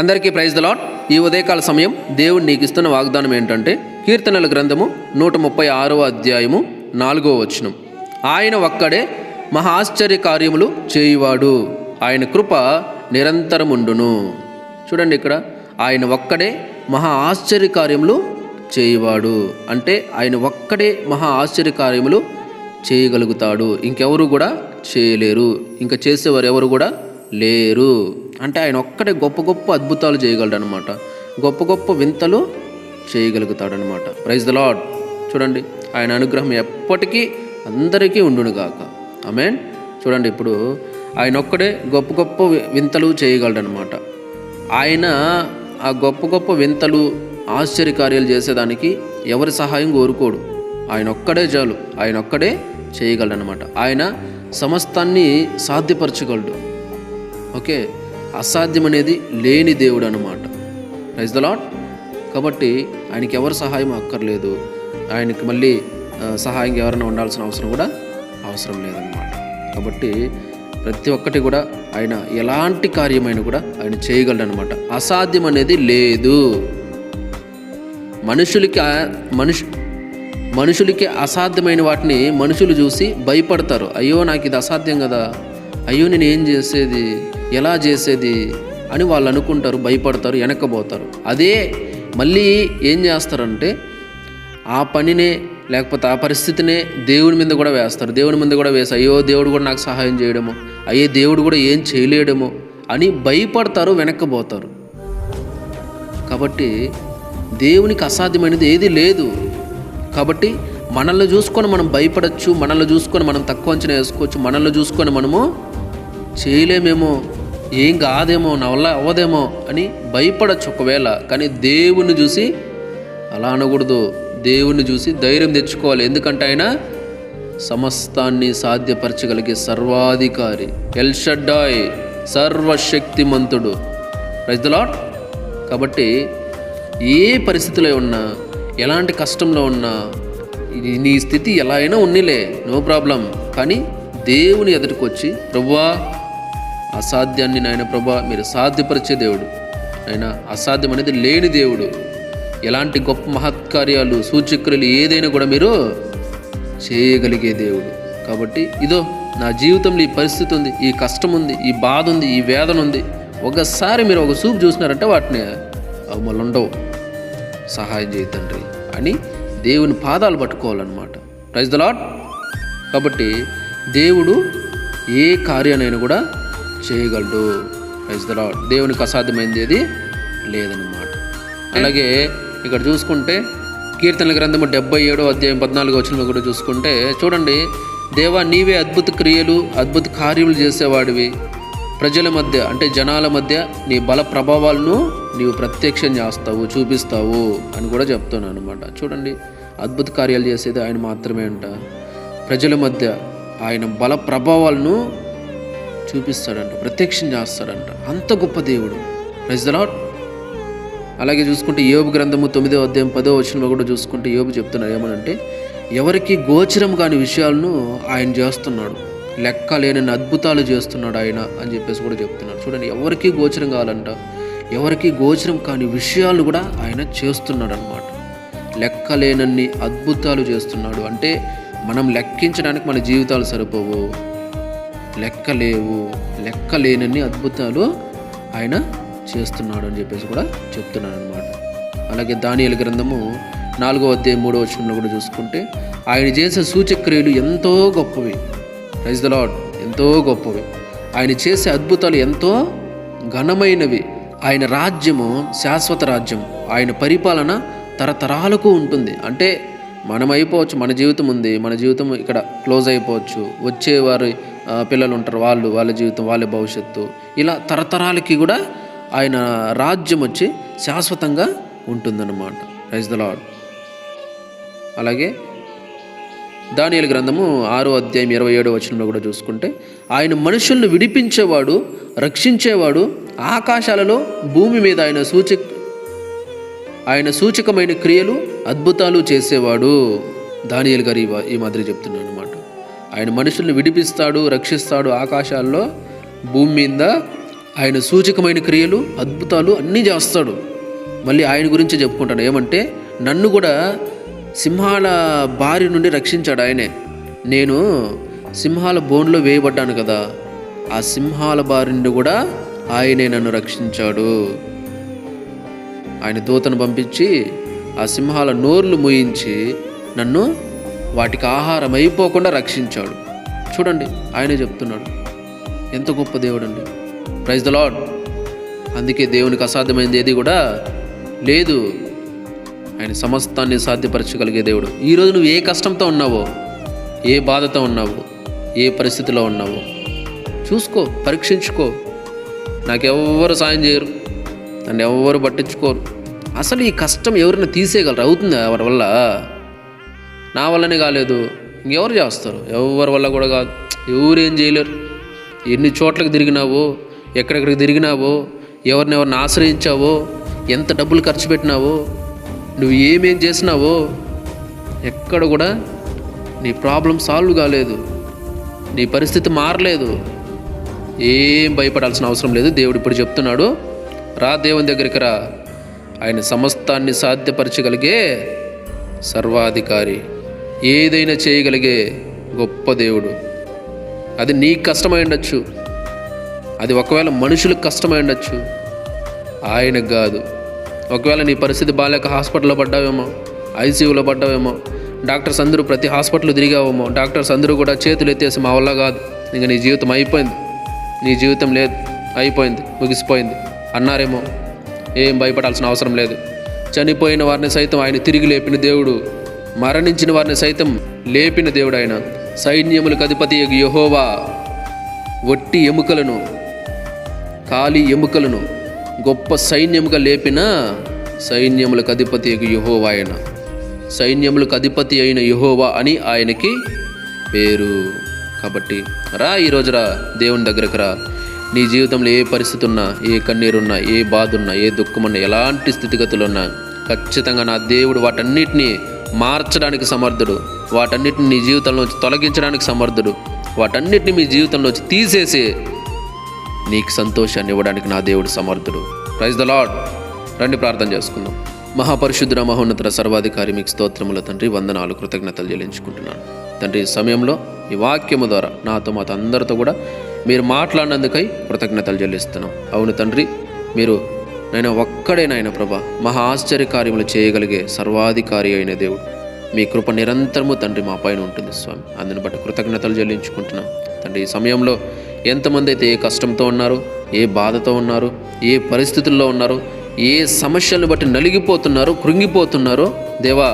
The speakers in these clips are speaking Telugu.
అందరికీ ప్రైజ్ ద లాట్ ఈ ఉదయకాల సమయం దేవుడు నీకు ఇస్తున్న వాగ్దానం ఏంటంటే కీర్తనల గ్రంథము నూట ముప్పై ఆరవ అధ్యాయము నాలుగో వచనం. ఆయన ఒక్కడే మహా ఆశ్చర్య కార్యములు చేయువాడు. ఆయన కృప నిరంతరముండును. చూడండి ఇక్కడ ఆయన ఒక్కడే మహా ఆశ్చర్య కార్యములు చేయువాడు. అంటే ఆయన ఒక్కడే మహా ఆశ్చర్య కార్యములు చేయగలుగుతాడు. ఇంకెవరు కూడా చేయలేరు. ఇంకా చేసేవారు ఎవరు కూడా లేరు. అంటే ఆయన ఒక్కడే గొప్ప గొప్ప అద్భుతాలు చేయగలడు అనమాట గొప్ప గొప్ప వింతలు చేయగలుగుతాడనమాట ప్రైజ్ ద లాడ్ చూడండి ఆయన అనుగ్రహం ఎప్పటికీ అందరికీ ఉండునుగాక. ఆమెన్ చూడండి ఇప్పుడు ఆయన ఒక్కడే గొప్ప గొప్ప వింతలు చేయగలడనమాట ఆయన ఆ గొప్ప గొప్ప వింతలు ఆశ్చర్యకార్యాలు చేసేదానికి ఎవరి సహాయం కోరుకోడు. ఆయన ఒక్కడే చాలు. ఆయన ఒక్కడే చేయగలడనమాట ఆయన సమస్తాన్ని సాధ్యపరచగలడు. ఓకే? అసాధ్యం అనేది లేని దేవుడు అనమాట ప్రైజ్ ద లాట్ కాబట్టి ఆయనకి ఎవరు సహాయం అక్కర్లేదు. ఆయనకి మళ్ళీ సహాయం సహాయంగా ఎవరైనా ఉండాల్సిన అవసరం కూడా అవసరం లేదన్నమాట. కాబట్టి ప్రతి ఒక్కటి కూడా ఆయన ఎలాంటి కార్యమైన కూడా ఆయన చేయగలడనమాట అసాధ్యం అనేది లేదు. మనుషులకి మనుషు మనుషులకి అసాధ్యమైన వాటిని మనుషులు చూసి భయపడతారు. అయ్యో నాకు ఇది అసాధ్యం కదా. అయ్యో నేను ఏం చేసేది? ఎలా చేసేది అని వాళ్ళు అనుకుంటారు భయపడతారు వెనక్కపోతారు అదే మళ్ళీ ఏం చేస్తారంటే ఆ పనినే లేకపోతే ఆ పరిస్థితినే దేవుని మీద కూడా వేస్తారు. దేవుని మీద కూడా వేసి అయ్యో దేవుడు కూడా నాకు సహాయం చేయడము అయ్యే దేవుడు కూడా ఏం చేయలేడము అని భయపడతారు వెనక్కపోతారు కాబట్టి దేవునికి అసాధ్యమైనది ఏది లేదు. కాబట్టి మనల్ని చూసుకొని మనం భయపడచ్చు మనల్ని చూసుకొని మనం తక్కువ అంచనా వేసుకోవచ్చు మనల్ని చూసుకొని మనము చేయలేమేమో ఏం కాదేమో నా వల్ల అవ్వదేమో అని భయపడచ్చు ఒకవేళ. కానీ దేవుణ్ణి చూసి అలా అనకూడదు. దేవుణ్ణి చూసి ధైర్యం తెచ్చుకోవాలి. ఎందుకంటే ఆయన సమస్తాన్ని సాధ్యపరచగలిగే సర్వాధికారి. ఎల్షడ్డాయ్ సర్వశక్తిమంతుడు. రైతులాట్ లాట్ కాబట్టి ఏ పరిస్థితిలో ఉన్నా ఎలాంటి కష్టంలో ఉన్నా నీ స్థితి ఎలా అయినా ఉన్నిలే. నో ప్రాబ్లం కానీ దేవుని ఎదుటికొచ్చి ప్రభువా అసాధ్యాన్ని నాయన ప్రభా మీరు సాధ్యపరిచే దేవుడు. ఆయన అసాధ్యం అనేది లేని దేవుడు. ఎలాంటి గొప్ప మహత్కార్యాలు సూచక్రియలు ఏదైనా కూడా మీరు చేయగలిగే దేవుడు. కాబట్టి ఇదో నా జీవితంలో ఈ పరిస్థితి ఉంది ఈ కష్టం ఉంది ఈ బాధ ఉంది ఈ వేదన ఉంది. ఒకసారి మీరు ఒక సూపు చూసినారంటే వాటిని అవి మళ్ళీ ఉండవు సహాయం చేయి తండ్రి అని దేవుని పాదాలు పట్టుకోవాలన్నమాట. ప్రైజ్ ద లాట్ కాబట్టి దేవుడు ఏ కార్యానైనా కూడా చేయగలడు. ప్రైజ్ దేవునికి అసాధ్యమైంది ఏది లేదన్నమాట. అలాగే ఇక్కడ చూసుకుంటే కీర్తనల గ్రంథము డెబ్బై ఏడో అధ్యాయం పద్నాలుగు వచ్చిన కూడా చూసుకుంటే చూడండి దేవా నీవే అద్భుత క్రియలు అద్భుత కార్యములు చేసేవాడివి. ప్రజల మధ్య అంటే జనాల మధ్య నీ బల ప్రభావాలను నీవు ప్రత్యక్షం చేస్తావు చూపిస్తావు అని కూడా చెప్తున్నాను అనమాట చూడండి అద్భుత కార్యాలు చేసేది ఆయన మాత్రమే అంట. ప్రజల మధ్య ఆయన బల ప్రభావాలను చూపిస్తాడంట ప్రత్యక్షం చేస్తాడంట. అంత గొప్ప దేవుడు. ప్రైజ్ ద లాట్ అలాగే చూసుకుంటే యోబు గ్రంథము తొమ్మిదో అధ్యాయం పదో వచనంలో కూడా చూసుకుంటే యోబు చెప్తున్నాడు ఏమనంటే ఎవరికి గోచరం కాని విషయాలను ఆయన చేస్తున్నాడు. లెక్క లేని అద్భుతాలు చేస్తున్నాడు ఆయన అని చెప్పేసి కూడా చెప్తున్నాడు. చూడండి ఎవరికి గోచరం కావాలంట ఎవరికి గోచరం కాని విషయాలు కూడా ఆయన చేస్తున్నాడు అనమాట లెక్క లేనన్ని అద్భుతాలు చేస్తున్నాడు. అంటే మనం లెక్కించడానికి మన జీవితాలు సరిపోవు. లెక్కలేవు లెక్కలేనన్ని అద్భుతాలు ఆయన చేస్తున్నాడు అని చెప్పేసి కూడా చెప్తున్నాడు అనమాట అలాగే దానియల గ్రంథము నాలుగో అధ్యాయం మూడో వచనంలో కూడా చూసుకుంటే ఆయన చేసే సూచక్రియలు ఎంతో గొప్పవి. రైజ్ ద లాడ్ ఎంతో గొప్పవి. ఆయన చేసే అద్భుతాలు ఎంతో ఘనమైనవి. ఆయన రాజ్యము శాశ్వత రాజ్యం. ఆయన పరిపాలన తరతరాలకు ఉంటుంది. అంటే మనం అయిపోవచ్చు మన జీవితం ఉంది. మన జీవితం ఇక్కడ క్లోజ్ అయిపోవచ్చు. వచ్చే వారి పిల్లలు ఉంటారు. వాళ్ళు వాళ్ళ జీవితం వాళ్ళ భవిష్యత్తు. ఇలా తరతరాలకి కూడా ఆయన రాజ్యం వచ్చి శాశ్వతంగా ఉంటుందన్నమాట. రైజ్ ద లాడ్ అలాగే దానియలు గ్రంథము ఆరో అధ్యాయం ఇరవై ఏడో వచనంలో కూడా చూసుకుంటే ఆయన మనుషులను విడిపించేవాడు రక్షించేవాడు ఆకాశాలలో భూమి మీద ఆయన సూచి ఆయన సూచకమైన క్రియలు అద్భుతాలు చేసేవాడు. దానియలు గారు ఈ మాదిరి చెప్తున్నాను ఆయన మనుషుల్ని విడిపిస్తాడు రక్షిస్తాడు ఆకాశాల్లో భూమి మీద. ఆయన సూచకమైన క్రియలు అద్భుతాలు అన్నీ చేస్తాడు. మళ్ళీ ఆయన గురించి చెప్పుకుంటాడు. ఏమంటే నన్ను కూడా సింహాల బారి నుండి రక్షించాడు ఆయనే. నేను సింహాల బోన్లో వేయబడ్డాను కదా ఆ సింహాల బారి నుండి కూడా ఆయనే నన్ను రక్షించాడు. ఆయన దూతను పంపించి ఆ సింహాల నోర్లు మూయించి నన్ను వాటికి ఆహారం అయిపోకుండా రక్షించాడు. చూడండి ఆయనే చెప్తున్నాడు. ఎంత గొప్ప దేవుడు అండి ప్రైజ్ ద లాడ్ అందుకే దేవునికి అసాధ్యమైనది ఏది కూడా లేదు. ఆయన సమస్తాన్ని సాధ్యపరచగలిగే దేవుడు. ఈరోజు నువ్వు ఏ కష్టంతో ఉన్నావో ఏ బాధతో ఉన్నావో ఏ పరిస్థితిలో ఉన్నావో చూసుకో పరీక్షించుకో. నాకెవ్వరు సాయం చేయరు. నన్ను ఎవ్వరు పట్టించుకోరు. అసలు ఈ కష్టం ఎవరైనా తీసేయగలరు? అవుతుంది ఎవరి వల్ల? నా వల్లనే కాలేదు. ఇంకెవరు చేస్తారు? ఎవరి వల్ల కూడా కాదు. ఎవరు ఏం చేయలేరు. ఎన్ని చోట్లకు తిరిగినావో ఎక్కడెక్కడికి తిరిగినావో ఎవరిని ఎవరిని ఆశ్రయించావో ఎంత డబ్బులు ఖర్చు పెట్టినావో నువ్వు ఏమేం చేసినావో ఎక్కడ కూడా నీ ప్రాబ్లం సాల్వ్ కాలేదు. నీ పరిస్థితి మారలేదు. ఏం భయపడాల్సిన అవసరం లేదు. దేవుడు ఇప్పుడు చెప్తున్నాడు రా దేవుని దగ్గరికి రా. ఆయన సమస్తాన్ని సాధ్యపరచగలిగే సర్వాధికారి. ఏదైనా చేయగలిగే గొప్ప దేవుడు. అది నీకు కష్టమై ఉండొచ్చు. అది ఒకవేళ మనుషులకు కష్టమై ఉండొచ్చు. ఆయనకు కాదు. ఒకవేళ నీ పరిస్థితి బాగాలేక హాస్పిటల్లో పడ్డావేమో ఐసీయూలో పడ్డావేమో డాక్టర్స్ అందరూ ప్రతి హాస్పిటల్ తిరిగావేమో డాక్టర్స్ అందరూ కూడా చేతులు ఎత్తేసి మా వల్ల కాదు. ఇంకా నీ జీవితం అయిపోయింది. నీ జీవితం లేదు. అయిపోయింది. ముగిసిపోయింది. అన్నారేమో ఏం భయపడాల్సిన అవసరం లేదు. చనిపోయిన వారిని సైతం ఆయన తిరిగి లేపిన దేవుడు మరణించిన వారిని సైతం లేపిన దేవుడాయన సైన్యములకు అధిపతి యహోవా. వట్టి ఎముకలను ఖాళీ ఎముకలను గొప్ప సైన్యముగా లేపిన సైన్యములకు అధిపతి యహోవా ఆయన సైన్యములకు అధిపతి అయిన యహోవా అని ఆయనకి పేరు. కాబట్టి రా ఈరోజు రా దేవుని దగ్గరకు రా. నీ జీవితంలో ఏ పరిస్థితి ఉన్నా ఏ కన్నీరున్నా ఏ బాధ ఉన్నా ఏ దుఃఖమున్నా ఎలాంటి స్థితిగతులు ఉన్నా ఖచ్చితంగా నా దేవుడు వాటన్నిటినీ మార్చడానికి సమర్థుడు. వాటన్నిటిని నీ జీవితంలోంచి తొలగించడానికి సమర్థుడు. వాటన్నిటిని మీ జీవితంలోంచి తీసేసి నీకు సంతోషాన్ని ఇవ్వడానికి నా దేవుడు సమర్థుడు. ప్రైజ్ ద లాడ్ రండి ప్రార్థన చేసుకుందాం. మహాపరిశుద్ధుల మహోన్నత సర్వాధికారి మీకు స్తోత్రముల తండ్రి వందనాలు కృతజ్ఞతలు చెల్లించుకుంటున్నాను. తండ్రి ఈ సమయంలో ఈ వాక్యము ద్వారా నాతో మాతో అందరితో కూడా మీరు మాట్లాడినందుకై కృతజ్ఞతలు చెల్లిస్తున్నాం. అవును తండ్రి మీరు నేను ఒక్కడే నాయన ప్రభా. మహా ఆశ్చర్యకార్యములు చేయగలిగే సర్వాధికారి అయిన దేవుడు. మీ కృప నిరంతరము తండ్రి మా పైన ఉంటుంది స్వామి. అందుని బట్టి కృతజ్ఞతలు చెల్లించుకుంటున్నాం. తండ్రి ఈ సమయంలో ఎంతమంది అయితే ఏ కష్టంతో ఉన్నారు ఏ బాధతో ఉన్నారు ఏ పరిస్థితుల్లో ఉన్నారు ఏ సమస్యలను బట్టి నలిగిపోతున్నారో కృంగిపోతున్నారో దేవా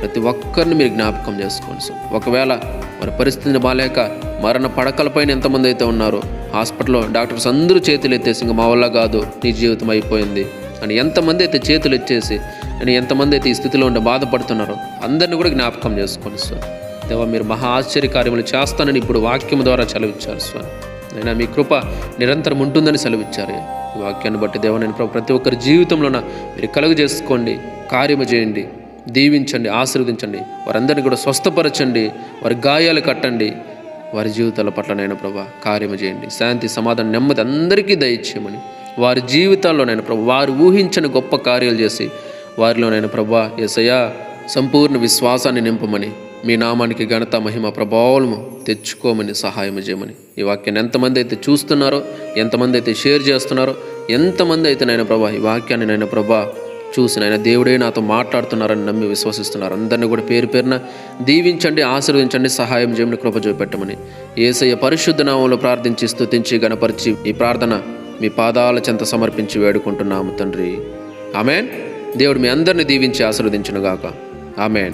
ప్రతి ఒక్కరిని మీరు జ్ఞాపకం చేసుకోండి సార్ ఒకవేళ వారి పరిస్థితిని బాగాలేక మరణ పడకలపైన ఎంతమంది అయితే ఉన్నారో హాస్పిటల్లో డాక్టర్స్ అందరూ చేతులు ఎత్తేసి ఇంకా మా వల్ల కాదు నీ జీవితం అయిపోయింది అని ఎంతమంది అయితే చేతులు ఎత్తేసి అని ఎంతమంది అయితే ఈ స్థితిలో ఉండి బాధపడుతున్నారో అందరిని కూడా జ్ఞాపకం చేసుకోండి సార్ దేవా మీరు మహా ఆశ్చర్యకార్యములు చేస్తానని ఇప్పుడు వాక్యం ద్వారా సెలవిచ్చారు సార్ అయినా మీ కృప నిరంతరం ఉంటుందని సెలవిచ్చారు. ఈ వాక్యాన్ని బట్టి దేవ నేను ప్రతి ఒక్కరి జీవితంలోన మీరు కలుగు చేసుకోండి కార్యము చేయండి దీవించండి ఆశీర్వదించండి వారందరినీ కూడా స్వస్థపరచండి వారి గాయాలు కట్టండి వారి జీవితాల పట్ల నేను ప్రభా కార్యము చేయండి. శాంతి సమాధానం నెమ్మది అందరికీ దయచేయమని. వారి జీవితాల్లో నేను ప్రభు వారు ఊహించని గొప్ప కార్యాలు చేసి వారిలో నేను ప్రభా ఎసయ్యా సంపూర్ణ విశ్వాసాన్ని నింపమని మీ నామానికి ఘనత మహిమ ప్రభావము తెచ్చుకోమని సహాయం చేయమని. ఈ వాక్యాన్ని ఎంతమంది అయితే చూస్తున్నారో ఎంతమంది అయితే షేర్ చేస్తున్నారో ఎంతమంది అయితే నాయన ప్రభా ఈ వాక్యాన్ని నాయన ప్రభా చూసి నాయన దేవుడే నాతో మాట్లాడుతున్నారని నమ్మి విశ్వసిస్తున్నారు. అందరినీ కూడా పేరు పేరున దీవించండి ఆశీర్వదించండి సహాయం చేయమని కృప చూపెట్టమని. ఏసయ్య పరిశుద్ధ నామంలో ప్రార్థించి స్థుతించి గణపరిచి ఈ ప్రార్థన మీ పాదాల చెంత సమర్పించి వేడుకుంటున్నాము తండ్రి. ఆమెన్. దేవుడు మీ అందరిని దీవించి ఆశీర్వదించునుగాక. ఆమెన్.